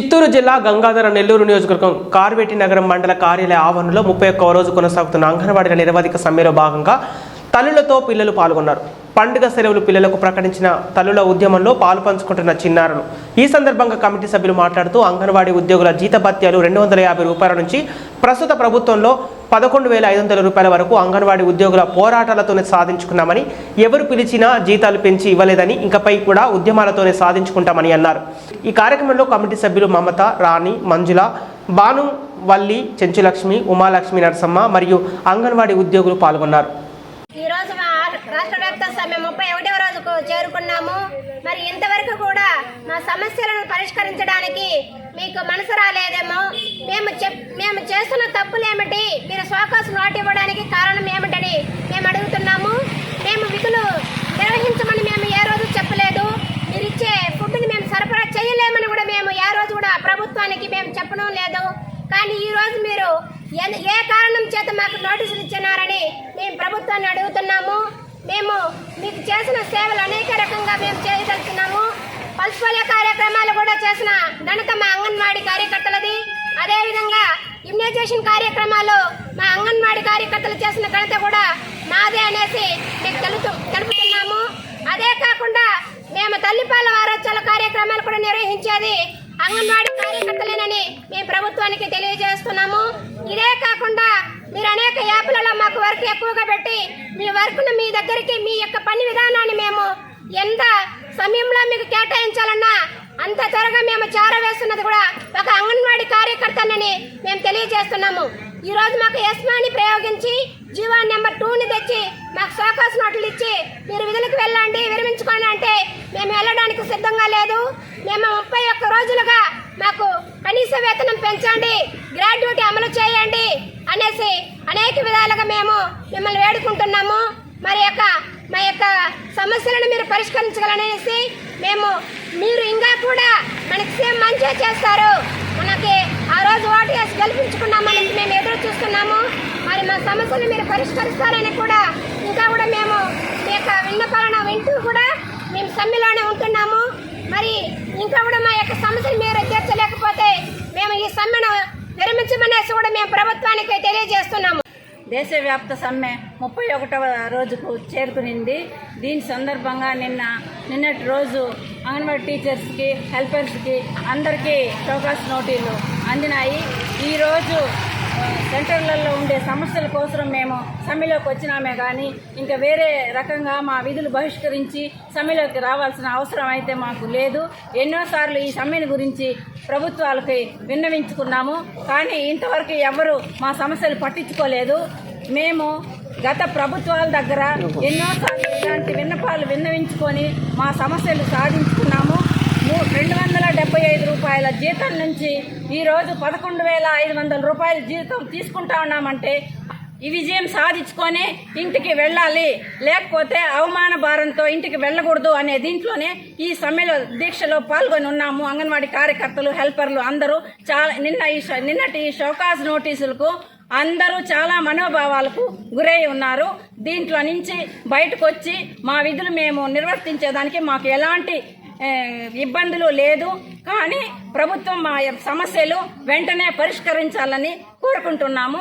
చిత్తూరు జిల్లా గంగాధర నెల్లూరు నియోజకవర్గం కార్వేటి నగరం మండల కార్యాలయ ఆవరణలో ముప్పై ఒక్క రోజు కొనసాగుతున్న అంగన్వాడీల నిరవధిక సమ్మెలో భాగంగా తల్లులతో పిల్లలు పాల్గొన్నారు. పండుగ సెలవులు పిల్లలకు ప్రకటించిన తల్లుల ఉద్యమంలో పాలు పంచుకుంటున్న చిన్నారులు. ఈ సందర్భంగా కమిటీ సభ్యులు మాట్లాడుతూ అంగన్వాడీ ఉద్యోగుల జీతభత్యాలు రెండు వందల యాభై రూపాయల నుంచి ప్రస్తుత ప్రభుత్వంలో పదకొండు వేల ఐదు వందల రూపాయల వరకు అంగన్వాడీ ఉద్యోగుల పోరాటాలతోనే సాధించుకున్నామని ఎవరు పిలిచినా జీతాలు పెంచి ఇవ్వలేదని ఇంకపై కూడా ఉద్యమాలతోనే సాధించుకుంటామని అన్నారు. ఈ కార్యక్రమంలో కమిటీ సభ్యులు మమత రాణి మంజుల భాను వల్లి చెంచులక్ష్మి ఉమాలక్ష్మి నరసమ్మ మరియు అంగన్వాడీ ఉద్యోగులు పాల్గొన్నారు. ఈరోజు రాష్ట్ర వ్యాప్త సమ్మె ముప్పై ఒకటవ రోజుకు చేరుకున్నాము. మరి ఇంత మా సమస్యలను పరిష్కరించడానికి మీకు మనసు రాలేదేమో? మేము చెప్ మేము చేస్తున్న తప్పులేమిటి? మీరు సోకాస్ నోట్ ఇవ్వడానికి కారణం ఏమిటని మేము అడుగుతున్నాము. మేము విధులు నిర్వహించమని మేము ఏ రోజు చెప్పలేదు. మీరు ఇచ్చే ఫుడ్ని మేము సరఫరా చేయలేమని కూడా మేము ఏ రోజు కూడా ప్రభుత్వానికి మేము చెప్పడం లేదు. కానీ ఈరోజు మీరు ఏ కారణం చేత మాకు నోటీసులు ఇచ్చినారని మేము ప్రభుత్వాన్ని అడుగుతున్నాము. మేము మీకు చేసిన సేవలు అనేక రకంగా మేము చేయదలుచున్నాము. పల్స్పోలియో కార్యక్రమాలు కూడా చేసిన ఘనత మా అంగన్వాడీ కార్యకర్తలది. అదేవిధంగా ఇమ్యునైజేషన్ కార్యక్రమాలు మా అంగన్వాడీ కార్యకర్తలు చేసిన ఘనత కూడా మాదే అనేసి మీకు తెలుసు తెలుపుతున్నాము. అదే కాకుండా మేము తల్లిపాల వారోత్సవాల కార్యక్రమాలు కూడా నిర్వహించేది అంగన్వాడీ కార్యకర్తలేనని మేము ప్రభుత్వానికి తెలియజేస్తున్నాము. ఇదే కాకుండా మీరు అనేక యాప్లలో మాకు వర్క్ ఎక్కువగా పెట్టి మీ వర్క్ను మీ దగ్గరికి మీ యొక్క పని విధానాన్ని మేము ఎంత సమయంలో మీకు కేటాయించాలన్నా అంత త్వరగా మేము చేరవేస్తున్నది కూడా ఒక అంగన్వాడీ కార్యకర్తనని మేము తెలియజేస్తున్నాము. ఈ రోజు మాకు ఎస్మాని ప్రయోగించి జీవో నెంబర్ టూని తెచ్చి మాకు సోకాస్ నోట్లు ఇచ్చి మీరు విధులకు వెళ్ళండి విరమించుకోండి అంటే మేము వెళ్ళడానికి సిద్ధంగా లేదు. మేము ముప్పై ఒక్క రోజులుగా మాకు కనీస వేతనం పెంచండి గ్రాడ్యుయేట్ అమలు చేయండి అనేసి అనేక విధాలుగా మేము మిమ్మల్ని వేడుకుంటున్నాము. మరి యొక్క మా యొక్క సమస్యలను మీరు పరిష్కరించగలనేసి మేము మీరు ఇంకా కూడా మనకి సేమ్ మంచిగా చేస్తారు. మనకి ఆ రోజు ఓటు వేసి గెలిపించుకున్నామని మేము ఎదురు చూస్తున్నాము. మరి మా సమస్యలు మీరు పరిష్కరిస్తారని కూడా ఇంకా కూడా మేము మీ యొక్క విన్నపాలను వింటూ కూడా మేము సమ్మెలోనే ఉంటున్నాము. మరి ఇంకా కూడా మా యొక్క సమస్యలు మీరు తీర్చలేకపోతే మేము ఈ సమ్మెను విరమించమనేసి కూడా మేము ప్రభుత్వానికి తెలియజేస్తున్నాము. దేశవ్యాప్త సమ్మె ముప్పై ఒకటవ రోజుకు చేరుకునింది. దీని సందర్భంగా నిన్న నిన్నటి రోజు అంగన్వాడీ టీచర్స్కి హెల్పర్స్కి అందరికీ టోకాస్ నోటీలు అందినాయి. ఈరోజు సెంటర్లలో ఉండే సమస్యల కోసం మేము సమ్మెలోకి వచ్చినామే కానీ ఇంకా వేరే రకంగా మా విధులు బహిష్కరించి సమ్మెలోకి రావాల్సిన అవసరం అయితే మాకు లేదు. ఎన్నోసార్లు ఈ సమ్మెను గురించి ప్రభుత్వాలకి విన్నవించుకున్నాము. కానీ ఇంతవరకు ఎవరు మా సమస్యలు పట్టించుకోలేదు. మేము గత ప్రభుత్వాల దగ్గర ఎన్నోసార్లు ఇలాంటి విన్నపాలు విన్నవించుకొని మా సమస్యలు సాధించుకున్నాము. రెండు వందల డెబ్బై ఐదు రూపాయల జీతం నుంచి ఈరోజు పదకొండు వేల ఐదు వందల రూపాయల జీతం తీసుకుంటా ఉన్నామంటే ఈ విజయం సాధించుకొని ఇంటికి వెళ్ళాలి. లేకపోతే అవమాన భారంతో ఇంటికి వెళ్ళకూడదు అనే దీంట్లోనే ఈ సమ్మెలో దీక్షలో పాల్గొని ఉన్నాము. అంగన్వాడీ కార్యకర్తలు హెల్పర్లు అందరూ చాలా నిన్న ఈ నిన్నటి ఈ షోకాజ్ నోటీసులకు అందరూ చాలా మనోభావాలకు గురై ఉన్నారు. దీంట్లో నుంచి బయటకు వచ్చి మా విధులు మేము నిర్వర్తించేదానికి మాకు ఎలాంటి ఇబ్బందులు లేదు. కానీ ప్రభుత్వం మా సమస్యలు వెంటనే పరిష్కరించాలని కోరుకుంటున్నాము.